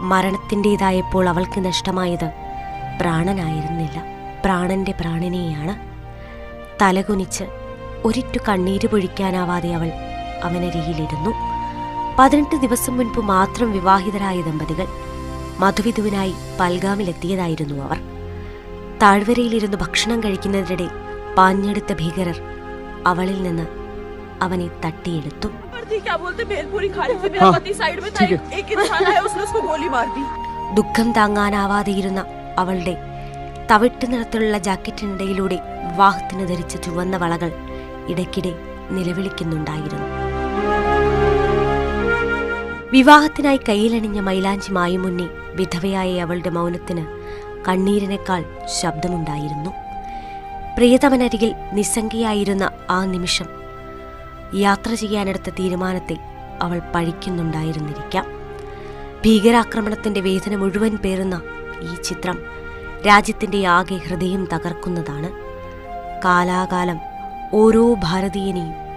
മരണത്തിന്റെതായപ്പോൾ അവൾക്ക് നഷ്ടമായത് പ്രാണനായിരുന്നില്ല. പ്രാണന്റെ പ്രാണനെയാണ്. തലകുനിച്ച് ഒരിറ്റു കണ്ണീര് പൊഴിക്കാനാവാതെ അവൾ അവനരികിലിരുന്നു. പതിനെട്ട് ദിവസം മുൻപ് മാത്രം വിവാഹിതരായ ദമ്പതികൾ മധുവിധുവിനായി പൽഗാമിലെത്തിയതായിരുന്നു അവർ. താഴ്വരയിലിരുന്ന് ഭക്ഷണം കഴിക്കുന്നതിനിടെ പാഞ്ഞെടുത്ത ഭീകരർ അവളിൽ നിന്ന് അവനെ തട്ടിയെടുത്തു. थी क्या बोलते भेलपुरी खा रही थी मेरा पति साइड में था एक, एक इंसान आया उसने उसको गोली मार दी ദുഃഖം താങ്ങാനാവാതെയിരുന്ന അവളുടെ തവിട്ട് നിറത്തിലുള്ള ജാക്കറ്റിനിടയിലൂടെ വിവാഹത്തിന് ധരിച്ച ചുവന്ന വളകൾ ഇടയ്ക്കിടെ നിലവിളിക്കുന്നുണ്ടായിരുന്നു വിവാഹത്തിനായി കയ്യിലണിഞ്ഞ മൈലാഞ്ചി മായും മുന്നേ വിധവയായ അവളുടെ മൗനത്തിന് കണ്ണീരിനേക്കാൾ ശബ്ദമുണ്ടായിരുന്നു പ്രിയതമനരികിൽ നിസ്സംഗയായിരുന്ന ആ നിമിഷം യാത്ര ചെയ്യാനെടുത്ത തീരുമാനത്തിൽ അവൾ പഴിക്കുന്നുണ്ടായിരുന്നിരിക്കാം. ഭീകരാക്രമണത്തിന്റെ വേദന മുഴുവൻ പേറുന്ന ഈ ചിത്രം രാജ്യത്തിന്റെ ആകെ ഹൃദയം തകർക്കുന്നതാണ്. കാലാകാലം ഓരോ ഭാരതീയനെയും